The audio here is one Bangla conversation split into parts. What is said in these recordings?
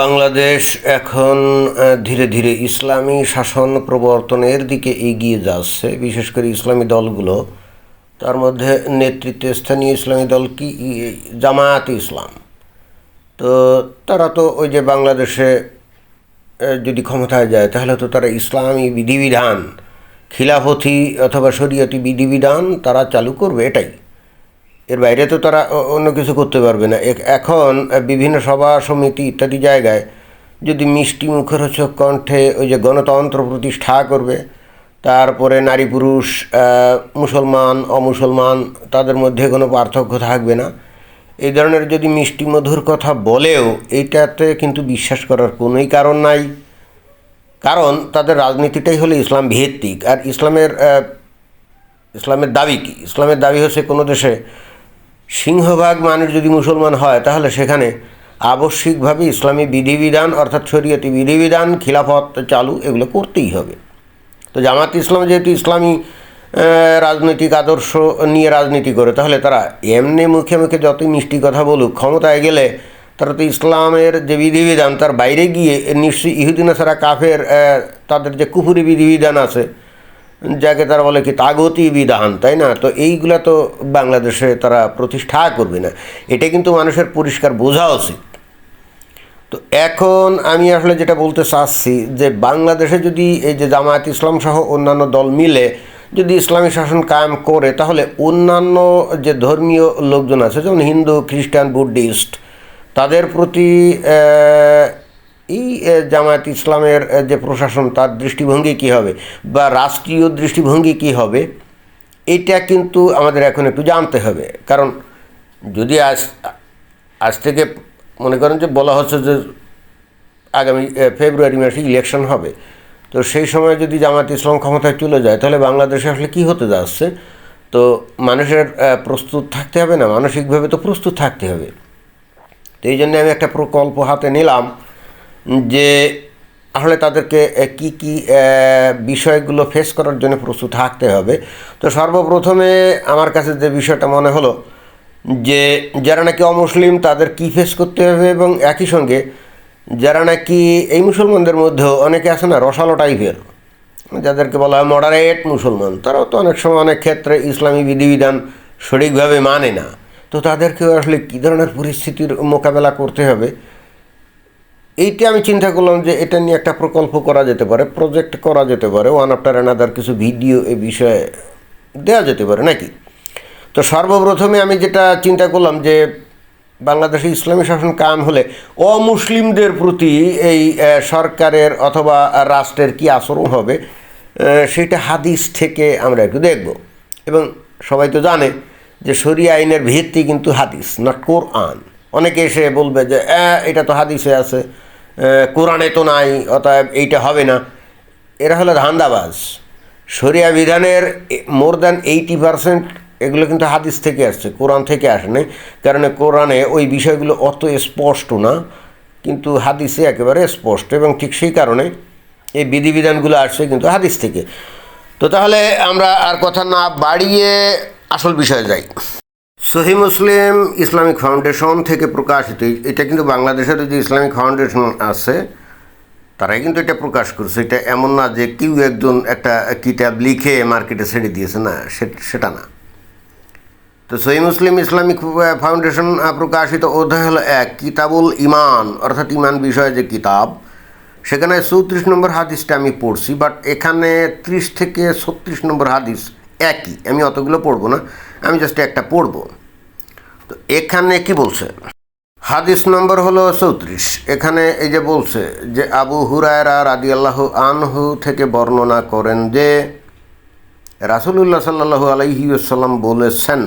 বাংলাদেশ এখন ধীরে ধীরে ইসলামী শাসন প্রবর্তনের দিকে এগিয়ে যাচ্ছে। বিশেষ করে ইসলামী দলগুলো, তার মধ্যে নেতৃত্বে স্থানীয় ইসলামী দল কি জামায়াত ইসলাম। তো তারা তো ওই যে বাংলাদেশে যদি ক্ষমতায় যায়, তাহলে তো তারা ইসলামী বিধিবিধান, খিলাফতি অথবা শরীয়তি বিধিবিধান তারা চালু করবে, এটাই। এর বাইরে তো তারা অন্য কিছু করতে পারবে না। এখন বিভিন্ন সভা, সমিতি ইত্যাদি জায়গায় যদি মিষ্টি মুখরোচক কণ্ঠে ওই যে গণতন্ত্র প্রতিষ্ঠা করবে, তারপরে নারী পুরুষ মুসলমান, অমুসলমান, তাদের মধ্যে কোনো পার্থক্য থাকবে না। এই ধরনের যদি মিষ্টি মধুর কথা বলেও, এইটাতে কিন্তু বিশ্বাস করার কোনোই কারণ নাই। কারণ তাদের রাজনীতিটাই হলো ইসলাম ভিত্তিক। আর ইসলামের ইসলামের দাবি কি? ইসলামের দাবি হচ্ছে কোনো দেশে সিংহভাগ মানুষ যদি মুসলমান হয়, তাহলে সেখানে আবশ্যিকভাবে ইসলামী বিধিবিধান অর্থাৎ শরীয়তি বিধিবিধান, খিলাফত চালু এগুলো করতেই হবে। তো জামাত ইসলাম যেহেতু ইসলামী রাজনৈতিক আদর্শ নিয়ে রাজনীতি করে, তাহলে তারা এমনি মুখে মুখে যতই মিষ্টি কথা বলুক, ক্ষমতায় গেলে তারা তো ইসলামের যে বিধিবিধান, তার বাইরে গিয়ে নিশ্চয়ই ইহুদিনা ছাড়া কাফের তাদের যে কুফুরি বিধিবিধান আছে যাকে তারা বলে কি তাগতি বিধান, তাই না? তো এইগুলা তো বাংলাদেশে তারা প্রতিষ্ঠা করবে না। এটা কিন্তু মানুষের পরিষ্কার বোঝা উচিত। তো এখন আমি আসলে যেটা বলতে চাচ্ছি যে বাংলাদেশে যদি এই যে জামায়াত ইসলাম সহ অন্যান্য দল মিলে যদি ইসলামী শাসন কায়েম করে, তাহলে অন্যান্য যে ধর্মীয় লোকজন আছে, যেমন হিন্দু, খ্রিস্টান, বুদ্ধিস্ট, তাদের প্রতি এই জামায়াত ইসলামের যে প্রশাসন, তার দৃষ্টিভঙ্গি কী হবে? বা রাষ্ট্রীয় দৃষ্টিভঙ্গি কী হবে? এটা কিন্তু আমাদের এখন একটু জানতে হবে। কারণ যদি আজ আজ থেকে মনে করেন যে বলা হচ্ছে যে আগামী ফেব্রুয়ারি মাসে ইলেকশন হবে, তো সেই সময় যদি জামাত ইসলাম ক্ষমতায় চলে যায়, তাহলে বাংলাদেশে আসলে কী হতে যাচ্ছে? তো মানুষের প্রস্তুত থাকতে হবে না? মানসিকভাবে তো প্রস্তুত থাকতে হবে। তো এই জন্য আমি একটা প্রকল্প হাতে নিলাম। যে আসলে তাদেরকে কি কি বিষয়গুলো ফেস করার জন্য প্রস্তুত থাকতে হবে। তো সর্বপ্রথমে আমার কাছে যে বিষয়টা মনে হলো, যে যারা নাকি অমুসলিম তাদের কি ফেস করতে হবে এবং একই সঙ্গে যারা নাকি এই মুসলমানদের মধ্যেও অনেকে আছে না, রসালো টাইপের যাদেরকে বলা হয় মডারেট মুসলমান, তারাও তো অনেক সময় অনেক ক্ষেত্রে ইসলামী বিধিবিধান সঠিকভাবে মানে না। তো তাদেরকেও আসলে কী ধরনের পরিস্থিতির মোকাবেলা করতে হবে? এইটা আমি চিন্তা করলাম যে এটা নিয়ে একটা প্রকল্প করা যেতে পারে প্রজেক্ট করা যেতে পারে ওয়ান আফটার অ্যানাদার কিছু ভিডিও এ বিষয়ে দেওয়া যেতে পারে, নাকি? তো সর্বপ্রথমে আমি যেটা চিন্তা করলাম যে বাংলাদেশে ইসলামী শাসন কায়েম হলে অমুসলিমদের প্রতি এই সরকারের অথবা রাষ্ট্রের কি আচরণ হবে সেটা হাদিস থেকে আমরা একটু দেখব। এবং সবাই তো জানে যে শরিয়া আইনের ভিত্তি কিন্তু হাদিস নট কোরআন অনেকে এসে বলবে যে "আহ, এটা তো হাদিসে আছে কোরআনে তো নাই অতএব এইটা হবে না। এরা হলো ধান্দাবাজ। শরিয়া বিধানের মোর দ্যান এইটি পারসেন্ট এগুলো কিন্তু হাদিস থেকে আসছে কোরআন থেকে আসে নাই কারণ কোরআনে ওই বিষয়গুলো অত স্পষ্ট না কিন্তু হাদিসে একেবারে স্পষ্ট এবং ঠিক সেই কারণে এই বিধিবিধানগুলো আসছে কিন্তু হাদিস থেকে। তো তাহলে আমরা আর কথা না বাড়িয়ে আসল বিষয়ে যাই। সহি মুসলিম ইসলামিক ফাউন্ডেশন থেকে প্রকাশিত, এটা কিন্তু বাংলাদেশের যে ইসলামিক ফাউন্ডেশন আছে, তারাই কিন্তু এটা প্রকাশ করছে। এটা এমন না যে কেউ একজন একটা কিতাব লিখে মার্কেটে ছেড়ে দিয়েছে, না সেটা না। তো সহি মুসলিম ইসলামিক ফাউন্ডেশন প্রকাশিত অধ্যায় হলো এক, কিতাবুল ইমান অর্থাৎ ইমান বিষয়ে যে কিতাব, সেখানে চৌত্রিশ নম্বর হাদিসটা আমি পড়ছি বাট এখানে ত্রিশ থেকে ছত্রিশ নম্বর হাদিস একই। আমি অতগুলো পড়ব না, আমি জাস্ট একটা পড়ব। এখানে কি বলছে? হাদিস নম্বর হলো চৌত্রিশ। এখানে এই যে বলছে যে আবু হুরায়রা রাদিয়াল্লাহ আনহু থেকে বর্ণনা করেন যে রাসুলুল্লাহ সাল্লাহু আলাইহি আসাল্লাম বলেছেন,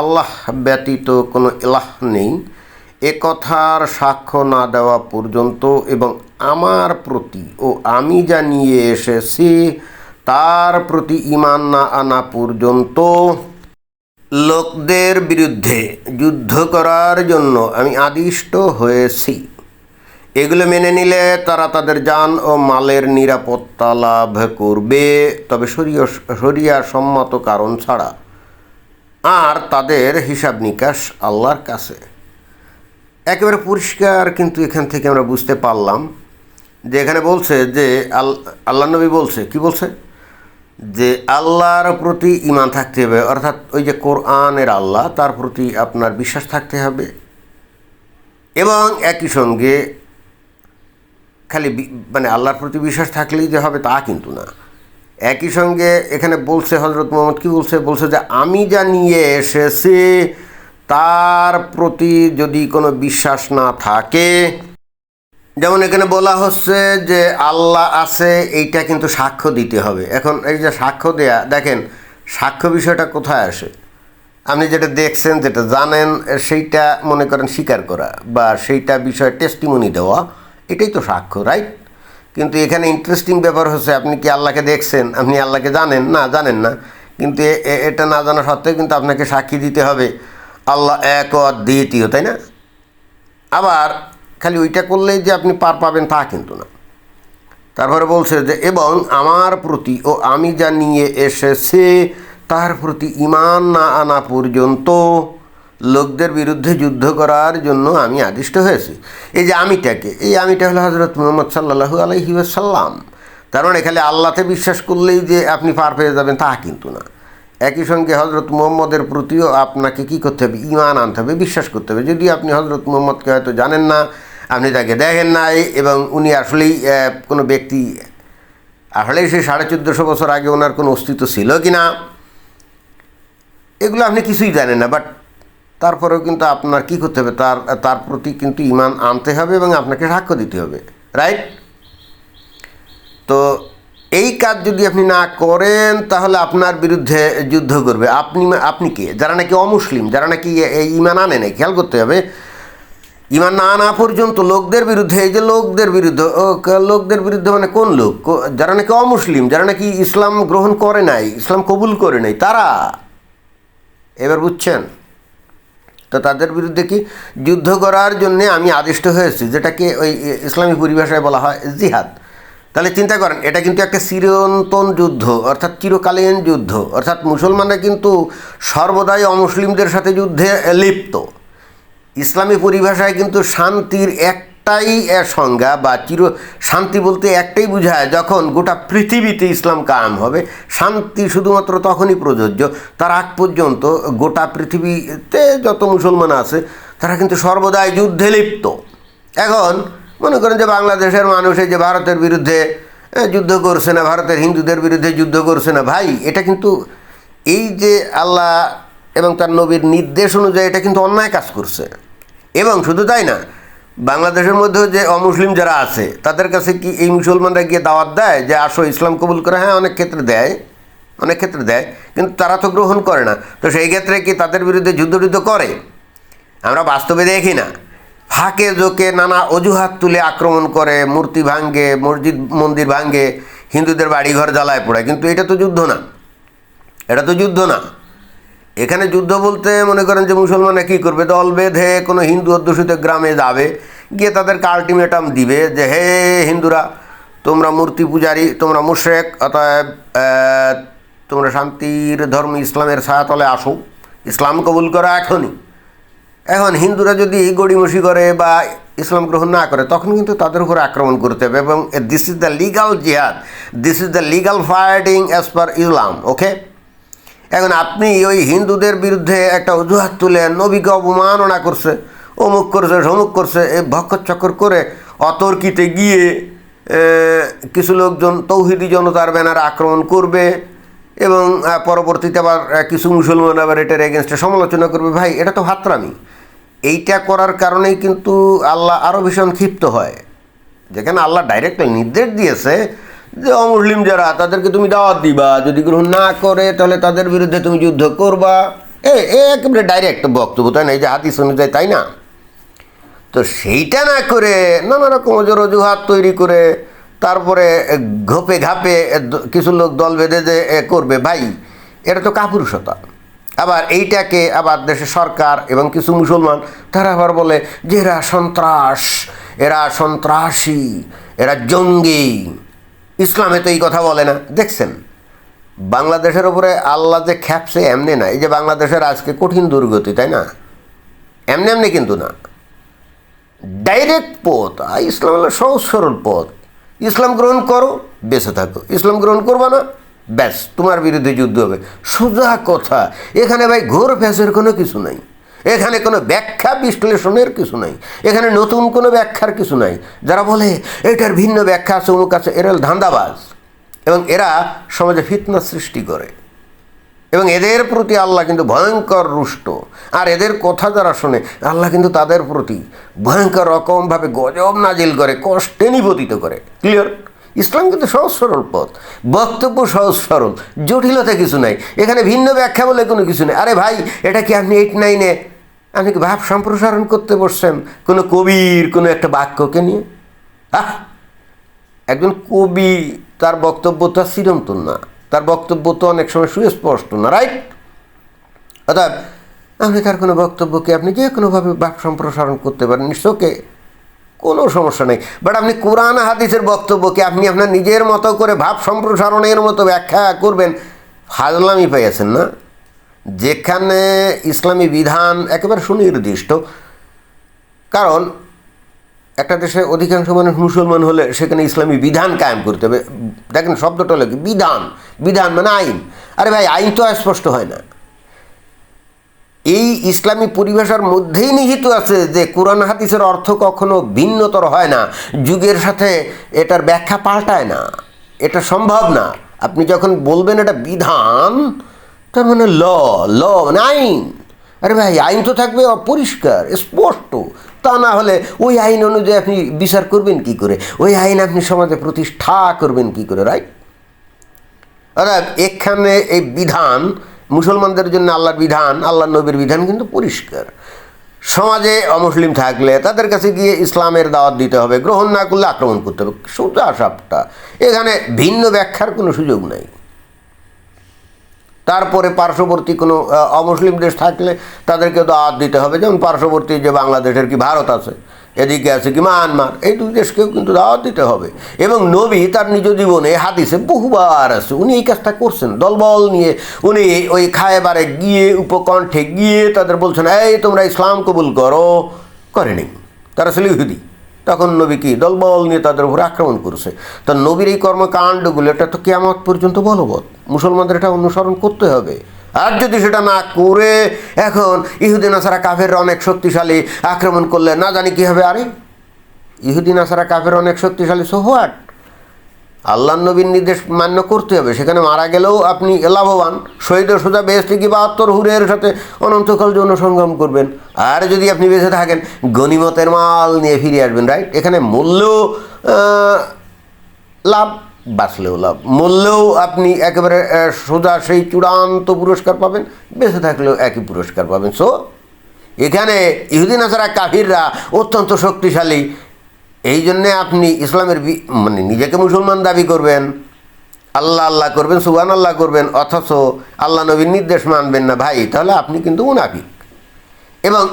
আল্লাহ ব্যতীত কোনো ইলাহ নেই। এ কথার সাক্ষ্য না দেওয়া পর্যন্ত এবং আমার প্রতি ও আমি যা নিয়ে এসেছি, তার প্রতি ইমান না আনা পর্যন্ত লোকদের বিরুদ্ধে যুদ্ধ করার জন্য আমি আদিষ্ট হয়েছি। এগুলো মেনে নিলে তারা তাদের যান ও মালের নিরাপত্তা লাভ করবে। তবে শরীয়, শরিয়া সম্মত কারণ ছাড়া আর তাদের হিসাব নিকাশ আল্লাহর কাছে। একেবারে পরিষ্কার কিন্তু এখান থেকে আমরা বুঝতে পারলাম যে এখানে বলছে যে আল, আল্লাহ নবী বলছে, কি বলছে? যে আল্লাহর প্রতি ইমান থাকতে হবে, অর্থাৎ ওই যে কোরআনের আল্লাহ, তার প্রতি আপনার বিশ্বাস থাকতে হবে। এবং একই সঙ্গে খালি মানে আল্লাহর প্রতি বিশ্বাস থাকলেই যে হবে তা কিন্তু না। একই সঙ্গে এখানে বলছে হজরত মোহাম্মদ, কি বলছে? বলছে যে আমি যা নিয়ে এসেছি, তার প্রতি যদি কোনো বিশ্বাস না থাকে যেমন এখানে বলা হচ্ছে যে আল্লাহ আছে, এইটা কিন্তু সাক্ষ্য দিতে হবে। এখন এই যে সাক্ষ্য দেয়া, দেখেন, সাক্ষ্য বিষয়টা কোথায় আসে? আপনি যেটা দেখছেন, যেটা জানেন, সেইটা মনে করেন স্বীকার করা বা সেইটা বিষয়ে টেস্টিমনি দেওয়া, এটাই তো সাক্ষ্য রাইট কিন্তু এখানে ইন্টারেস্টিং ব্যাপার হচ্ছে, আপনি কি আল্লাহকে দেখছেন? আপনি আল্লাহকে জানেন? না জানেন না। কিন্তু এটা না জানা সত্ত্বেও কিন্তু আপনাকে সাক্ষী দিতে হবে। আল্লাহ এক ও দ্বিতীয়, তাই না? আবার খালি ওইটা করলেই যে আপনি পার পাবেন তা কিন্তু না। তারপরে বলছে যে, এবং আমার প্রতি ও আমি যা নিয়ে এসেছে তার প্রতি ইমান না আনা পর্যন্ত লোকদের বিরুদ্ধে যুদ্ধ করার জন্য আমি আদিষ্ট হয়েছি। এই যে আমিটাকে, এই আমিটা হলো হজরত মোহাম্মদ সাল্লাহু আলহি সাল্লাম তার মানে খালি আল্লাহতে বিশ্বাস করলেই যে আপনি পার পেয়ে যাবেন তা কিন্তু না। একই সঙ্গে হজরত মোহাম্মদের প্রতিও আপনাকে কি করতে হবে? ইমান আনতে হবে, বিশ্বাস করতে হবে। যদি আপনি হজরত মোহাম্মদকে হয়তো জানেন না আপনি তাকে দেখেন নাই এবং উনি আসলেই কোনো ব্যক্তি, আসলেই সেই সাড়ে চোদ্দোশো বছর আগে ওনার কোনো অস্তিত্ব ছিল কি না এগুলো আপনি কিছুই জানেন না বাট তারপরেও কিন্তু আপনার কি করতে হবে, তার তার প্রতি কিন্তু ইমান আনতে হবে এবং আপনাকে সাক্ষ্য দিতে হবে রাইট তো এই কাজ যদি আপনি না করেন, তাহলে আপনার বিরুদ্ধে যুদ্ধ করবে। আপনি আপনি কে? যারা নাকি অমুসলিম, যারা নাকি এই ইমান আনে নাই, খেয়াল করতে হবে ইমান না আনা পর্যন্ত লোকদের বিরুদ্ধে, এই যে লোকদের বিরুদ্ধে লোকদের বিরুদ্ধে মানে কোন লোক? যারা নাকি অমুসলিম, যারা নাকি ইসলাম গ্রহণ করে নাই, ইসলাম কবুল করে নাই, তারা? এবার বুঝছেন? তো তাদের বিরুদ্ধে কি যুদ্ধ করার জন্যে আমি আদিষ্ট হয়েছি, যেটাকে ওই ইসলামী পরিভাষায় বলা হয় জিহাদ। তাহলে চিন্তা করেন, এটা কিন্তু একটা চিরন্তন যুদ্ধ, অর্থাৎ চিরকালীন যুদ্ধ। অর্থাৎ মুসলমানরা কিন্তু সর্বদাই অমুসলিমদের সাথে যুদ্ধে লিপ্ত। ইসলামী পরিভাষায় কিন্তু শান্তির একটাই সংজ্ঞা বা চির শান্তি বলতে একটাই বোঝায় যখন গোটা পৃথিবীতে ইসলাম কায়েম হবে, শান্তি শুধুমাত্র তখনই প্রযোজ্য, তার আগ পর্যন্ত গোটা পৃথিবীতে যত মুসলমান আছে, তারা কিন্তু সর্বদাই যুদ্ধে লিপ্ত। এখন মনে করেন যে বাংলাদেশের মানুষ যে ভারতের বিরুদ্ধে যুদ্ধ করছে না, ভারতের হিন্দুদের বিরুদ্ধে যুদ্ধ করছে না, ভাই, এটা কিন্তু এই যে আল্লাহ এবং তার নবীর নির্দেশ অনুযায়ী এটা কিন্তু অন্যায় কাজ করছে। এবং শুধু তাই না, বাংলাদেশের মধ্যেও যে অমুসলিম যারা আছে, তাদের কাছে কি এই মুসলমানরা গিয়ে দাওয়াত দেয় যে, আসো ইসলাম কবুল করে? হ্যাঁ অনেক ক্ষেত্রে দেয়, অনেক ক্ষেত্রে দেয়, কিন্তু তারা তো গ্রহণ করে না। তো সেই ক্ষেত্রে কি তাদের বিরুদ্ধে যুদ্ধ টুদ্ধ করে? আমরা বাস্তবে দেখি না। ফাঁকে জোকে নানা অজুহাত তুলে আক্রমণ করে, মূর্তি ভাঙ্গে মসজিদ, মন্দির ভাঙ্গে হিন্দুদের বাড়িঘর জ্বালায় পড়ে কিন্তু এটা তো যুদ্ধ না। এটা তো যুদ্ধ না। এখানে যুদ্ধ বলতে মনে করেন যে মুসলমানরা কী করবে? দল বেঁধে কোনো হিন্দু অধ্যুষিত গ্রামে যাবে, গিয়ে তাদেরকে আলটিমেটাম দিবে যে, হে হিন্দুরা, তোমরা মূর্তি পূজারী, তোমরা মুশেক অতএব তোমরা শান্তির ধর্ম ইসলামের ছায়াতলে আসো। ইসলাম কবুল করো এখনই। এখন হিন্দুরা যদি গড়িমসি করে বা ইসলাম গ্রহণ না করে, তখন কিন্তু তাদের উপর আক্রমণ করতে হবে এবং this is the legal jihad this is the legal fighting as per Islam okay এখন আপনি ওই হিন্দুদের বিরুদ্ধে একটা অজুহাত তুলে নবীকে অবমাননা করছে, অমুক করছে সমুক করছে এই ভক্ষর চক্কর করে অতর্কিতে গিয়ে কিছু লোকজন তৌহিদি জনতার ব্যানার আক্রমণ করবে এবং পরবর্তীতে আবার কিছু মুসলমান আবার এটার এগেনস্টে সমালোচনা করবে। ভাই, এটা তো হাতরামি। এইটা করার কারণেই কিন্তু আল্লাহ আরও ভীষণ ক্ষিপ্ত হয়। যেখানে আল্লাহ ডাইরেক্ট নির্দেশ দিয়েছে যে অমুসলিম যারা তাদেরকে তুমি দাওয়াত দিবা। যদি গ্রহণ না করে, তাহলে তাদের বিরুদ্ধে তুমি যুদ্ধ করবা। এ একেবারে ডাইরেক্ট বক্তব্য, তাই না? এই যে হাদিস অনুযায়ী, তাই না? তো সেইটা না করে নানা রকম অজুহাত তৈরি করে তারপরে ঘোপে ঘাপে কিছু লোক দল বেঁধে যে করবে। ভাই, এটা তো কাপুরুষতা। আবার এইটাকে আবার দেশের সরকার এবং কিছু মুসলমান, তারা আবার বলে যে এরা সন্ত্রাস, এরা সন্ত্রাসী, এরা জঙ্গি। ইসলামে তো এই কথা বলে না। দেখছেন, বাংলাদেশের উপরে আল্লাহ যে খ্যাপসে এমনি না, এই যে বাংলাদেশের আজকে কঠিন দুর্গতি, তাই না? এমনি এমনি কিন্তু না। ডাইরেক্ট পথ ইসলাম হলো সহজ সরল পথ। ইসলাম গ্রহণ করো, বেঁচে থাকো। ইসলাম গ্রহণ করবা না, ব্যাস, তোমার বিরুদ্ধে যুদ্ধ হবে। সোজা কথা, এখানে ভাই ঘোর ফ্যাসের কোনো কিছু নাই। এখানে কোনো ব্যাখ্যা বিশ্লেষণের কিছু নাই। এখানে নতুন কোনো ব্যাখ্যার কিছু নাই। যারা বলে, এটার ভিন্ন ব্যাখ্যা আছে, অমুক আছে, এরা ধান্দাবাজ। এবং এরা সমাজে ফিতনা সৃষ্টি করে। এবং এদের প্রতি আল্লাহ কিন্তু ভয়ঙ্কর রুষ্ট। আর এদের কথা যারা শোনে, আল্লাহ কিন্তু তাদের প্রতি ভয়ঙ্কর রকমভাবে গজব নাজিল করে, কষ্টে নিপতিত করে। ক্লিয়ার ইসলাম কিন্তু সহজ সরল পথ। বক্তব্য সহজ সরল, জটিলতা কিছু নাই। এখানে ভিন্ন ব্যাখ্যা বলে কোনো কিছু নেই। আরে ভাই, এটা কি আপনি এইট নাইনে আপনি কি ভাব সম্প্রসারণ করতে বসছেন? কোনো কবির কোনো একটা বাক্যকে নিয়ে? আহ! একজন কবি, তার বক্তব্য তো আর চিরন্তন না। তার বক্তব্য তো অনেক সময় সুস্পষ্ট না রাইট অর্থাৎ আপনি তার কোনো বক্তব্যকে আপনি যে কোনোভাবে বাক সম্প্রসারণ করতে পারেন নিশ্চয়কে কোনো সমস্যা নেই। বাট আপনি কোরআন হাদিসের বক্তব্যকে আপনি আপনার নিজের মতো করে ভাব সম্প্রসারণের মতো ব্যাখ্যা করবেন ফাজলামি পেয়েছেন না? যেখানে ইসলামী বিধান একেবারে সুনির্দিষ্ট, কারণ একটা দেশে অধিকাংশ মানুষ মুসলমান হলে সেখানে ইসলামী বিধান কায়েম করতে হবে। দেখেন শব্দটা হলো কি? বিধান। বিধান মানে আইন। আরে ভাই, আইন তো স্পষ্ট হয় না। এই ইসলামী পরিভাষার মধ্যেই নিহিত আছে যে কোরআন হাদিসের অর্থ কখনো ভিন্নতর হয় না। যুগের সাথে এটার ব্যাখ্যা পাল্টায় না। এটা সম্ভব না। আপনি যখন বলবেন এটা বিধান তার মানে ল ল মানে আইন। আরে ভাই, আইন তো থাকবে অপরিষ্কার, স্পষ্ট। তা না হলে ওই আইন অনুযায়ী আপনি বিচার করবেন কি করে? ওই আইন আপনি সমাজে প্রতিষ্ঠা করবেন কি করে রাইট অর্থাৎ এখানে এই বিধান, মুসলমানদের জন্য আল্লাহর বিধান আল্লাহ নবীর বিধান কিন্তু পরিষ্কার। সমাজে অমুসলিম থাকলে তাদের কাছে গিয়ে ইসলামের দাওয়াত দিতে হবে, গ্রহণ না করলে আক্রমণ করতে হবে। সোজা সাপটা। এখানে ভিন্ন ব্যাখ্যার কোনো সুযোগ নাই। তারপরে পার্শ্ববর্তী কোনো অমুসলিম দেশ থাকলে তাদেরকে দাওয়াত দিতে হবে। যেমন পার্শ্ববর্তী যে বাংলাদেশের কি ভারত আছে, এদিকে আছে কি মায়ানমার, এই দুই দেশকেও কিন্তু দাওয়াত দিতে হবে। এবং নবী তার নিজ জীবনে হাদিসে বহুবার আছে, উনি এই কাজটা করছেন। দলবল নিয়ে উনি ওই খায়বারে গিয়ে, উপকণ্ঠে গিয়ে তাদের বলছেন, এই তোমরা ইসলাম কবুল করো। করেনি। তারা ছিল ইহুদি। তখন নবী কি দলবল নিয়ে তাদের উপরে আক্রমণ করছে? তা নবীর এই কর্মকাণ্ডগুলো, এটা তো কেয়ামত পর্যন্ত বলবৎ। মুসলমানদের এটা অনুসরণ করতে হবে। আর যদি সেটা না করে, এখন ইহুদিন আসারা কাফের অনেক শক্তিশালী, আক্রমণ করলে না জানি কী হবে আরে? ইহুদিন আসারা কাফের অনেক শক্তিশালী সোহাট আল্লাহ নবীর নির্দেশ মান্য করতে হবে। সেখানে মারা গেলেও আপনি লাভবান। শহীদের সোজা বেহেস্তে কি বাহাত্তর হুরের সাথে অনন্তকাল যৌন সংগ্রাম করবেন? আর যদি আপনি বেঁচে থাকেন গনিমতের মাল নিয়ে ফিরে আসবেন রাইট এখানে মূল্যও লাভ, বাঁচলেও লাভ। মূল্যেও আপনি একেবারে সোজা সেই চূড়ান্ত পুরস্কার পাবেন, বেঁচে থাকলেও একই পুরস্কার পাবেন। সো এখানে ইহুদিন আসারা কাফিররা অত্যন্ত শক্তিশালী এই জন্যে আপনি ইসলামের মানে নিজেকে মুসলমান দাবি করবেন। আল্লাহ আল্লাহ করবেন সুবান আল্লাহ করবেন, অথচ আল্লাহ নবীর নির্দেশ মানবেন না। ভাই, তাহলে আপনি কিন্তু মুনাফিক। এবং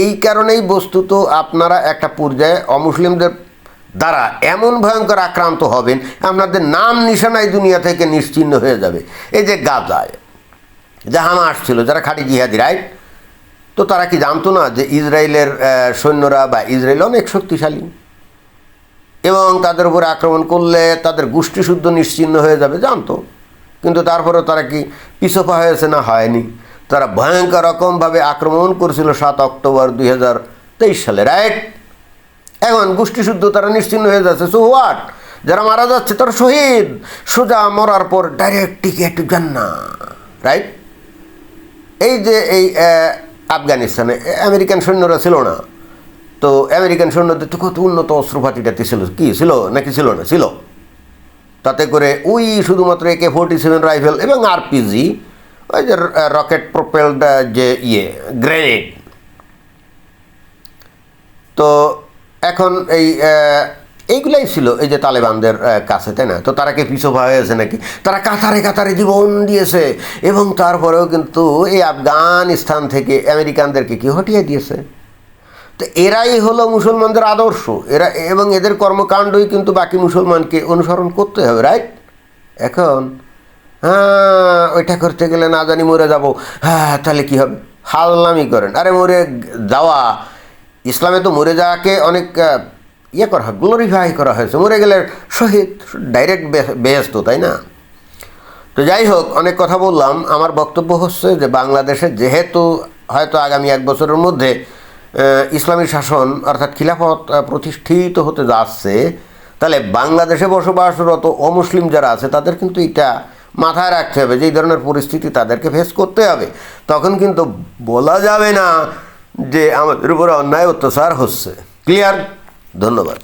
এই কারণেই বস্তুত আপনারা একটা পর্যায়ে অমুসলিমদের দ্বারা এমন ভয়ঙ্কর আক্রান্ত হবেন, আপনাদের নাম নিশানায় দুনিয়া থেকে নিশ্চিহ্ন হয়ে যাবে। এই যে গাজায়, যে হামাস ছিল, যারা খাঁটি জিহাদি, রাইট? তো তারা কি জানতো না যে ইসরায়েলের সৈন্যরা বা ইসরায়েল অনেক শক্তিশালী? এবং তাদের উপরে আক্রমণ করলে তাদের গোষ্ঠী শুদ্ধ নিশ্চিহ্ন হয়ে যাবে, জানতো? কিন্তু তারপরেও তারা কি পিছপা হয়েছে না হয়নি? তারা ভয়ঙ্কর রকমভাবে আক্রমণ করেছিল সাত অক্টোবর দুই হাজার তেইশ সালে, রাইট? এখন গোষ্ঠী শুদ্ধ তারা নিশ্চিহ্ন হয়ে যাচ্ছে। সো হোয়াট যারা মারা যাচ্ছে তারা শহীদ। সোজা মরার পর ডাইরেক্ট টিকেট জান্না রাইট? এই যে এই আফগানিস্তানে আমেরিকান সৈন্যরা ছিল না। তো আমেরিকান সৈন্যদের তো কত উন্নত অস্ত্রপাতিটাতে ছিল? কি ছিল? নাকি ছিল না? ছিল। তাতে করে ওই শুধুমাত্র একে ফোর্টি সেভেন রাইফেল এবং আরপিজি ওই যে রকেট প্রোপেলড যে ইয়ে গ্রেনেড। তো এখন এই এইগুলাই ছিল এই যে তালেবানদের কাছে, তাই না? তো তারা কি পিছপা হয়েছে নাকি? তারা কাতারে কাতারে জীবন দিয়েছে এবং তারপরেও কিন্তু এই আফগানিস্তান থেকে আমেরিকানদেরকে কি হটিয়ে দিয়েছে? তো এরাই হলো মুসলমানদের আদর্শ। এরা এবং এদের কর্মকাণ্ডই কিন্তু বাকি মুসলমানকে অনুসরণ করতে হবে রাইট এখন হ্যাঁ ওইটা করতে গেলে না জানি মরে যাব। হ্যাঁ তাহলে কী হবে? হালনামি করেন। আরে মরে যাওয়া। ইসলামে তো মরে যাওয়াকে অনেক ইয়ে করা হয় গ্লোরিফাই করা হয়েছে। মরে গেলে শহীদ ডাইরেক্ট বেহেস্ত তাই না? তো যাই হোক, অনেক কথা বললাম। আমার বক্তব্য হচ্ছে যে বাংলাদেশে যেহেতু হয়তো আগামী এক বছরের মধ্যে ইসলামী শাসন অর্থাৎ খিলাফত প্রতিষ্ঠিত হতে যাচ্ছে তাহলে বাংলাদেশে বসবাসরত অমুসলিম যারা আছে, তাদের কিন্তু এটা মাথায় রাখতে হবে যে এই ধরনের পরিস্থিতি তাদেরকে ফেস করতে হবে। তখন কিন্তু বলা যাবে না যে আমাদের উপরে অন্যায় অত্যাচার হচ্ছে। ক্লিয়ার ধন্যবাদ।